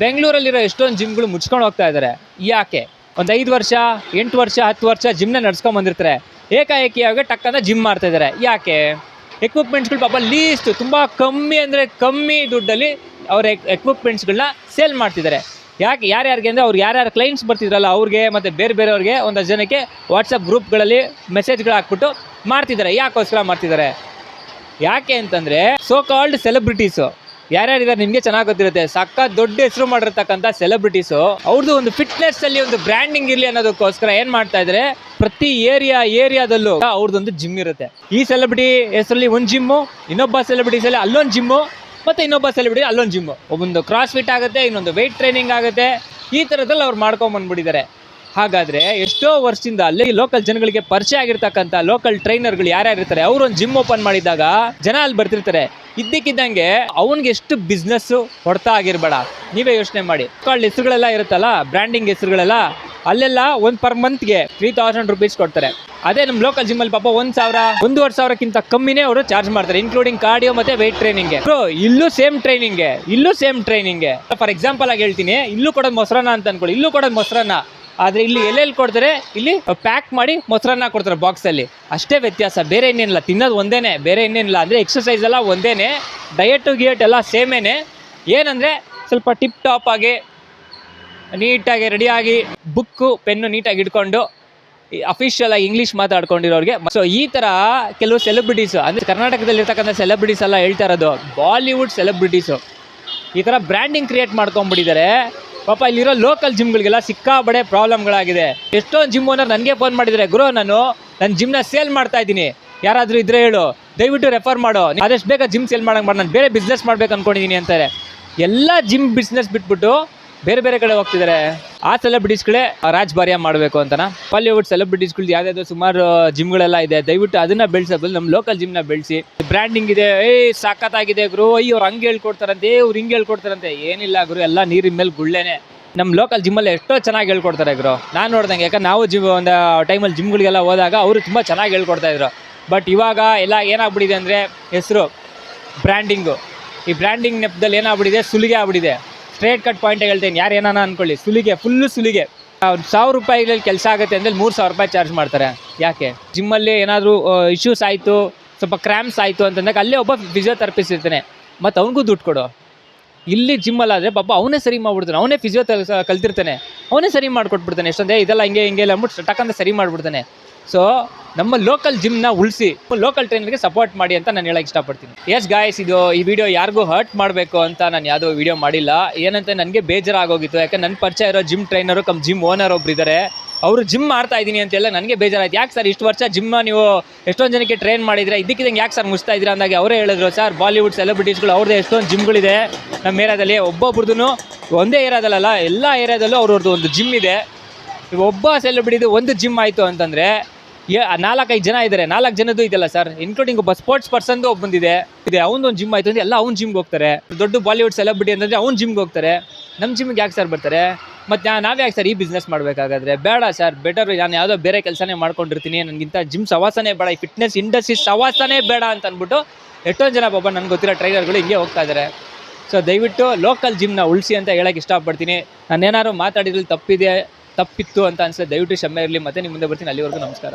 ಬೆಂಗಳೂರಲ್ಲಿರೋ ಎಷ್ಟೊಂದು ಜಿಮ್ಗಳು ಮುಚ್ಕೊಂಡು ಹೋಗ್ತಾ ಇದ್ದಾರೆ ಯಾಕೆ? ಒಂದು ಐದು ವರ್ಷ, ಎಂಟು ವರ್ಷ, ಹತ್ತು ವರ್ಷ ಜಿಮ್ನ ನಡ್ಸ್ಕೊಂಡ್ ಬಂದಿರ್ತಾರೆ. ಏಕಾಏಕಿಯಾಗಿ ಟಕ್ಕಂತ ಜಿಮ್ ಮಾಡ್ತಾ ಇದ್ದಾರೆ ಯಾಕೆ? ಎಕ್ವಿಪ್ಮೆಂಟ್ಸ್ಗಳು ಪಾಪ ಲೀಸ್ಟ್ ತುಂಬ ಕಮ್ಮಿ ಅಂದರೆ ಕಮ್ಮಿ ದುಡ್ಡಲ್ಲಿ ಅವ್ರ ಎಕ್ವಿಪ್ಮೆಂಟ್ಸ್ಗಳನ್ನ ಸೇಲ್ ಮಾಡ್ತಿದ್ದಾರೆ ಯಾಕೆ? ಯಾರ್ಯಾರಿಗೆ ಅಂದರೆ ಅವ್ರು ಯಾರ್ಯಾರು ಕ್ಲೈಂಟ್ಸ್ ಬರ್ತಿದ್ರಲ್ಲ ಅವ್ರಿಗೆ ಮತ್ತು ಬೇರೆ ಬೇರೆಯವ್ರಿಗೆ ಒಂದಷ್ಟು ಜನಕ್ಕೆ ವಾಟ್ಸಪ್ ಗ್ರೂಪ್ಗಳಲ್ಲಿ ಮೆಸೇಜ್ಗಳು ಹಾಕ್ಬಿಟ್ಟು ಮಾಡ್ತಿದ್ದಾರೆ ಯಾಕೋಸ್ಕರ ಮಾಡ್ತಿದ್ದಾರೆ ಯಾಕೆ ಅಂತಂದರೆ ಸೋ ಕಾಲ್ಡ್ ಸೆಲೆಬ್ರಿಟೀಸು ಯಾರ್ಯಾರಿದ್ದಾರೆ ನಿಮಗೆ ಚೆನ್ನಾಗಿ ಗೊತ್ತಿರುತ್ತೆ. ಸಕ್ಕ ದೊಡ್ಡ ಹೆಸರು ಮಾಡಿರ್ತಕ್ಕಂಥ ಸೆಲೆಬ್ರಿಟೀಸು ಅವ್ರದ್ದು ಒಂದು ಫಿಟ್ನೆಸ್ ಅಲ್ಲಿ ಒಂದು ಬ್ರ್ಯಾಂಡಿಂಗ್ ಇರಲಿ ಅನ್ನೋದಕ್ಕೋಸ್ಕರ ಏನು ಮಾಡ್ತಾ ಇದ್ದಾರೆ ಪ್ರತಿ ಏರಿಯಾ ಏರಿಯಾದಲ್ಲೂ ಅವ್ರದ್ದೊಂದು ಜಿಮ್ ಇರುತ್ತೆ. ಈ ಸೆಲೆಬ್ರಿಟಿ ಹೆಸರಲ್ಲಿ ಒಂದು ಜಿಮ್ಮು ಇನ್ನೊಬ್ಬ ಸೆಲೆಬ್ರಿಟೀಸಲ್ಲಿ ಅಲ್ಲೊಂದು ಜಿಮ್ಮು ಮತ್ತೆ ಇನ್ನೊಬ್ಬ ಸೆಲೆಬ್ರಿಟಿ ಅಲ್ಲೊಂದು ಜಿಮ್ಮು ಒಬ್ಬೊಂದು ಕ್ರಾಸ್ ಫಿಟ್ ಆಗುತ್ತೆ, ಇನ್ನೊಂದು ವೆಯ್ಟ್ ಟ್ರೈನಿಂಗ್ ಆಗುತ್ತೆ. ಈ ಥರದಲ್ಲಿ ಅವ್ರು ಮಾಡ್ಕೊಂಬಂದ್ಬಿಟ್ಟಿದ್ದಾರೆ ಹಾಗಾದ್ರೆ ಎಷ್ಟೋ ವರ್ಷದಿಂದ ಅಲ್ಲಿ ಲೋಕಲ್ ಜನಗಳಿಗೆ ಪರಿಚಯ ಆಗಿರ್ತಕ್ಕಂಥ ಲೋಕಲ್ ಟ್ರೈನರ್ಗಳು ಯಾರ್ಯಾರು ಇರ್ತಾರೆ ಅವ್ರು ಒಂದು ಜಿಮ್ ಓಪನ್ ಮಾಡಿದಾಗ ಜನ ಅಲ್ಲಿ ಬರ್ತಿರ್ತಾರೆ. ಇದ್ದಕ್ಕಿದ್ದಂಗೆ ಅವನಿಗೆ ಎಷ್ಟು ಬಿಸ್ನೆಸ್ ಹೊಡ್ತಾ ಆಗಿರ್ಬೇಡ. ನೀವೇ ಯೋಚನೆ ಮಾಡಿ. ಕಾಲ್ಡ್ ಹೆಸರುಗಳೆಲ್ಲ ಇರುತ್ತಲ್ಲ ಬ್ರ್ಯಾಂಡಿಂಗ್ ಹೆಸರುಗಳೆಲ್ಲ, ಅಲ್ಲೆಲ್ಲ ಒಂದು ಪರ್ ಮಂತ್ಗೆ ತ್ರೀ ತೌಸಂಡ್ ರುಪೀಸ್ ಕೊಡ್ತಾರೆ. ಅದೇ ನಮ್ಮ ಲೋಕಲ್ ಜಿಮ್ಮಲ್ಲಿ ಪಾಪ ಒಂದು ಸಾವಿರ, ಒಂದೂವರೆ ಸಾವಿರಕ್ಕಿಂತ ಕಮ್ಮಿನೇ ಅವರು ಚಾರ್ಜ್ ಮಾಡ್ತಾರೆ ಇನ್ಕ್ಲೂಡಿಂಗ್ ಕಾರ್ಡಿಯೋ ಮತ್ತೆ ವೆಯ್ಟ್ ಟ್ರೈನಿಂಗ್ ಇಲ್ಲೂ ಸೇಮ್ ಟ್ರೈನಿಂಗ್ ಇಲ್ಲೂ ಸೇಮ್ ಟ್ರೈನಿಂಗ್ ಫಾರ್ ಎಕ್ಸಾಂಪಲ್ ಆಗಿ ಹೇಳ್ತೀನಿ, ಇಲ್ಲೂ ಕೊಡೋದು ಮೊಸರನ್ನ ಅಂತ ಅನ್ಕೊಳ್ಳಿ, ಇಲ್ಲೂ ಕೊಡೋದು ಮೊಸರನ್ನ. ಆದ್ರೆ ಇಲ್ಲಿ ಎಲ್ಲೆಲ್ಲಿ ಕೊಡ್ತಾರೆ? ಇಲ್ಲಿ ಪ್ಯಾಕ್ ಮಾಡಿ ಮೊಸರನ್ನ ಕೊಡ್ತಾರೆ ಬಾಕ್ಸ್ ಅಲ್ಲಿ. ಅಷ್ಟೇ ವ್ಯತ್ಯಾಸ, ಬೇರೆ ಇನ್ನೇನಿಲ್ಲ. ತಿನ್ನೋದು ಒಂದೇ ಬೇರೆ ಇನ್ನೇನಿಲ್ಲ ಅಂದ್ರೆ ಎಕ್ಸಸೈಸ್ ಎಲ್ಲ ಒಂದೇನೆ ಡಯಟು ಗಿಯಟ್ ಎಲ್ಲ ಸೇಮೇನೆ ಏನಂದ್ರೆ ಸ್ವಲ್ಪ ಟಿಪ್ ಟಾಪ್ ಆಗಿ, ನೀಟಾಗಿ ರೆಡಿಯಾಗಿ ಬುಕ್ಕು ಪೆನ್ನು ನೀಟಾಗಿ ಇಟ್ಕೊಂಡು ಅಫಿಷಿಯಲ್ ಆಗಿ ಇಂಗ್ಲೀಷ್ ಮಾತಾಡ್ಕೊಂಡಿರೋರಿಗೆ. ಸೊ ಈ ಥರ ಕೆಲವು ಸೆಲೆಬ್ರಿಟೀಸು ಅಂದರೆ ಕರ್ನಾಟಕದಲ್ಲಿ ಇರ್ತಕ್ಕಂಥ ಸೆಲೆಬ್ರಿಟೀಸ್ ಎಲ್ಲ ಹೇಳ್ತಾ ಇರೋದು ಬಾಲಿವುಡ್ ಸೆಲೆಬ್ರಿಟೀಸು ಈ ಥರ ಬ್ರ್ಯಾಂಡಿಂಗ್ ಕ್ರಿಯೇಟ್ ಮಾಡ್ಕೊಂಡ್ಬಿಟ್ಟಿದ್ದಾರೆ. ಪಾಪ ಇಲ್ಲಿರೋ ಲೋಕಲ್ ಜಿಮ್ಗಳಿಗೆಲ್ಲ ಸಿಕ್ಕಾಬಡೆ ಪ್ರಾಬ್ಲಮ್ಗಳಾಗಿದೆ ಎಷ್ಟೊಂದು ಜಿಮ್ ಓನರ್ ನನಗೆ ಫೋನ್ ಮಾಡಿದರೆ, ಗುರು, ನಾನು ನನ್ನ ಜಿಮ್ನ ಸೇಲ್ ಮಾಡ್ತಾ ಇದ್ದೀನಿ. ಯಾರಾದರೂ ಇದ್ರೆ ಹೇಳು. ದಯವಿಟ್ಟು ರೆಫರ್ ಮಾಡು. ಆದಷ್ಟು ಬೇಗ ಜಿಮ್ ಸೇಲ್ ಮಾಡೋಂಗೆ ಮಾಡಿ ನಾನು ಬೇರೆ ಬಿಸ್ನೆಸ್ ಮಾಡ್ಬೇಕು ಅಂದ್ಕೊಂಡಿದ್ದೀನಿ ಅಂತಾರೆ. ಎಲ್ಲ ಜಿಮ್ ಬಿಸ್ನೆಸ್ ಬಿಟ್ಬಿಟ್ಟು ಬೇರೆ ಬೇರೆ ಕಡೆ ಹೋಗ್ತಿದ್ದಾರೆ ಆ ಸೆಲೆಬ್ರಿಟೀಸ್ಗಳೇ ರಾಜ್ಭಾರ್ಯ ಮಾಡಬೇಕು ಅಂತ ಬಾಲಿವುಡ್ ಸೆಲೆಬ್ರಿಟೀಸ್ಗಳು ಯಾವ್ದಾದ್ರು ಸುಮಾರು ಜಿಮ್ಗಳೆಲ್ಲ ಇದೆ. ದಯವಿಟ್ಟು ಅದನ್ನ ಬೆಳೆಸಬಹುದು ನಮ್ಮ ಲೋಕಲ್ ಜಿಮ್ನ ಬೆಳೆಸಿ. ಬ್ರ್ಯಾಂಡಿಂಗ್ ಇದೆ. ಏ ಸಾಕತ್ತಾಗಿದೆ ಗುರು. ಅಯ್ಯೋ, ಅವ್ರು ಹಂಗೆ ಹೇಳ್ಕೊಡ್ತಾರಂತೆ. ಇವ್ರು ಹಿಂಗೆ ಹೇಳ್ಕೊಡ್ತಾರಂತೆ. ಏನಿಲ್ಲ ಗುರು, ಎಲ್ಲ ನೀರಿನ ಮೇಲೆ ಗುಳ್ಳೆನೆ. ನಮ್ಮ ಲೋಕಲ್ ಜಿಮ್ಮಲ್ಲಿ ಎಷ್ಟೋ ಚೆನ್ನಾಗಿ ಹೇಳ್ಕೊಡ್ತಾರೆ ಗುರು. ನಾನು ನೋಡ್ದಂಗೆ, ಯಾಕಂದ್ರೆ ನಾವು ಜಿಮ್ ಒಂದು ಟೈಮಲ್ಲಿ ಜಿಮ್ಗಳಿಗೆಲ್ಲ ಹೋದಾಗ ಅವರು ತುಂಬ ಚೆನ್ನಾಗಿ ಹೇಳ್ಕೊಡ್ತಾ ಇದ್ರು. ಬಟ್ ಇವಾಗ ಎಲ್ಲ ಏನಾಗ್ಬಿಟ್ಟಿದೆ ಅಂದರೆ ಹೆಸರು ಬ್ರ್ಯಾಂಡಿಂಗು ಈ ಬ್ರ್ಯಾಂಡಿಂಗ್ ನೆಪದಲ್ಲಿ ಏನಾಗ್ಬಿಟ್ಟಿದೆ? ಸುಲಿಗೆ ಆಗ್ಬಿಟ್ಟಿದೆ. ಸ್ಟ್ರೇಟ್ ಕಟ್ ಪಾಯಿಂಟ್ ಹೇಳ್ತೇನೆ. ಯಾರು ಏನಾನ ಅನ್ಕೊಳ್ಳಿ. ಸುಲಿಗೆ ಫುಲ್ಲು ಸುಲಿಗೆ. ಸಾವಿರ ರೂಪಾಯಿಗಳಲ್ಲಿ ಕೆಲಸ ಆಗುತ್ತೆ ಅಂದರೆ ಮೂರು ಸಾವಿರ ರೂಪಾಯಿ ಚಾರ್ಜ್ ಮಾಡ್ತಾರೆ. ಯಾಕೆ? ಜಿಮ್ಮಲ್ಲಿ ಏನಾದರೂ ಇಶ್ಯೂಸ್ ಆಯಿತು, ಸ್ವಲ್ಪ ಕ್ರ್ಯಾಮ್ಸ್ ಆಯಿತು ಅಂತಂದಾಗ ಅಲ್ಲೇ ಒಬ್ಬ ಫಿಸಿಯೋಥೆರಪಿಸ್ಟ್ ಇರ್ತಾನೆ. ಮತ್ತು ಅವನಿಗೂ ದುಡ್ಡು ಕೊಡು. ಇಲ್ಲಿ ಜಿಮ್ಮಲ್ಲಾದರೆ ಪಾಪ ಅವನೇ ಸರಿ ಮಾಡಿಬಿಡ್ತಾನೆ. ಅವನೇ ಫಿಸಿಯೋ ಕಲ್ತಿರ್ತಾನೆ. ಅವನೇ ಸರಿ ಮಾಡಿಕೊಟ್ಬಿಡ್ತಾನೆ. ಎಷ್ಟೊಂದೇ ಇದೆಲ್ಲ ಹಿಂಗೆ ಹಿಂಗೆ ಇಲ್ಲ ಅಂದ್ಬಿಟ್ಟು ಟಕ್ಕಂತ ಸರಿ ಮಾಡಿಬಿಡ್ತಾನೆ. ಸೊ ನಮ್ಮ ಲೋಕಲ್ ಜಿಮ್ನ ಉಳಿಸಿ ಲೋಕಲ್ ಟ್ರೈನರ್ಗೆ ಸಪೋರ್ಟ್ ಮಾಡಿ ಅಂತ ನಾನು ಹೇಳಕ್ಕೆ ಇಷ್ಟಪಡ್ತೀನಿ. ಎಸ್ ಗಾಯ್ಸ್ ಇದು ಈ ವಿಡಿಯೋ ಯಾರಿಗೂ ಹರ್ಟ್ ಮಾಡಬೇಕು ಅಂತ ನಾನು ಯಾವುದೋ ವಿಡಿಯೋ ಮಾಡಿಲ್ಲ. ಏನಂತ ನನಗೆ ಬೇಜಾರಾಗೋಗಿತ್ತು. ಯಾಕಂದ್ರೆ ನನ್ನ ಪರಿಚಯ ಇರೋ gym trainer come gym owner ಒಬ್ರು ಇದ್ದಾರೆ ಅವರು ಜಿಮ್ ಮಾಡ್ತಾ ಇದ್ದೀನಿ ಅಂತೆಲ್ಲ ನನಗೆ ಬೇಜಾರಾಯ್ತು. ಯಾಕೆ ಸರ್ ಇಷ್ಟು ವರ್ಷ ಜಿಮ್ ನೀವು ಎಷ್ಟೊಂದು ಜನಕ್ಕೆ ಟ್ರೈನ್ ಮಾಡಿದ್ರೆ? ಇದಕ್ಕಿದಂಗೆ ಯಾಕೆ ಸರ್ ಮುಗಿಸ್ತಾ ಇದ್ದೀರಾ ಅಂದಾಗ ಅವರೇ ಹೇಳಿದ್ರು. ಸರ್ ಬಾಲಿವುಡ್ ಸೆಲೆಬ್ರಿಟೀಸ್ಗಳು ಅವ್ರದ್ದು ಎಷ್ಟೊಂದು ಜಿಮ್ಗಳಿದೆ ನಮ್ಮ ಏರಿಯಾದಲ್ಲಿ ಒಬ್ಬೊಬ್ರದ್ದು ಒಂದೇ ಏರಿಯಾದಲ್ಲ ಎಲ್ಲ ಏರಿಯಾದಲ್ಲೂ ಅವ್ರವ್ರದ್ದು ಒಂದು ಜಿಮ್ ಇದೆ. ಒಬ್ಬ ಸೆಲೆಬ್ರಿಟಿದು ಒಂದು ಜಿಮ್ ಆಯಿತು ಅಂತಂದರೆ ನಾಲ್ಕೈದು ಜನ ಇದ್ದಾರೆ ನಾಲ್ಕು ಜನದ್ದು ಇದೆಲ್ಲ ಸರ್ ಇನ್ಕ್ಲೂಡಿಂಗ್ ಒಬ್ಬ ಸ್ಪೋರ್ಟ್ಸ್ ಪರ್ಸನ್ದು ಒಬ್ಬಂದಿದೆ ಇದೆ, ಅವನೊಂದು ಜಿಮ್ ಆಯಿತು ಅಂದರೆ ಎಲ್ಲ ಅವ್ನು ಜಿಮ್ಗೆ ಹೋಗ್ತಾರೆ. ದೊಡ್ಡ ಬಾಲಿವುಡ್ ಸೆಲೆಬ್ರಿಟಿ ಅಂತಂದರೆ ಅವ್ನು ಜಿಮ್ಗೆ ಹೋಗ್ತಾರೆ. ನಮ್ಮ ಜಿಮ್ಗೆ ಯಾಕೆ ಸರ್ ಬರ್ತಾರೆ? ಮತ್ತು ನಾವು ಯಾಕೆ ಸರ್ ಈ ಬಿಸ್ನೆಸ್ ಮಾಡಬೇಕಾಗಾದ್ರೆ? ಬೇಡ ಸರ್ ಬೆಟರ್ ನಾನು ಯಾವುದೋ ಬೇರೆ ಕೆಲಸನೇ ಮಾಡ್ಕೊಂಡಿರ್ತೀನಿ. ನನಗಿಂತ ಜಿಮ್ ಸವಾಸನೇ ಬೇಡ, ಈ ಫಿಟ್ನೆಸ್ ಇಂಡಸ್ಟ್ರಿ ಸವಾಸನೇ ಬೇಡ ಅಂತ ಅಂದ್ಬಿಟ್ಟು ಎಷ್ಟೊಂದು ಜನ ಪಾಪ ನನಗೆ ಗೊತ್ತಿರೋ ಟ್ರೈನರ್ಗಳು ಹಿಂಗೆ ಹೋಗ್ತಾ ಇದ್ದಾರೆ ಸೊ ದಯವಿಟ್ಟು ಲೋಕಲ್ ಜಿಮ್ನ ಉಳಿಸಿ ಅಂತ ಹೇಳಕ್ಕೆ ಇಷ್ಟಪಡ್ತೀನಿ. ನಾನು ಏನಾದ್ರು ಮಾತಾಡಿದ್ರಲ್ಲಿ ತಪ್ಪಿದೆ ತಪ್ಪಿತ್ತು ಅಂತ ಅನ್ಸುತ್ತೆ ದಯವಿಟ್ಟು ಕ್ಷಮೆ ಇರಲಿ. ಮತ್ತೆ ನಿಮ್ಮ ಮುಂದೆ ಬರ್ತೀನಿ. ಅಲ್ಲಿವರೆಗೂ ನಮಸ್ಕಾರ.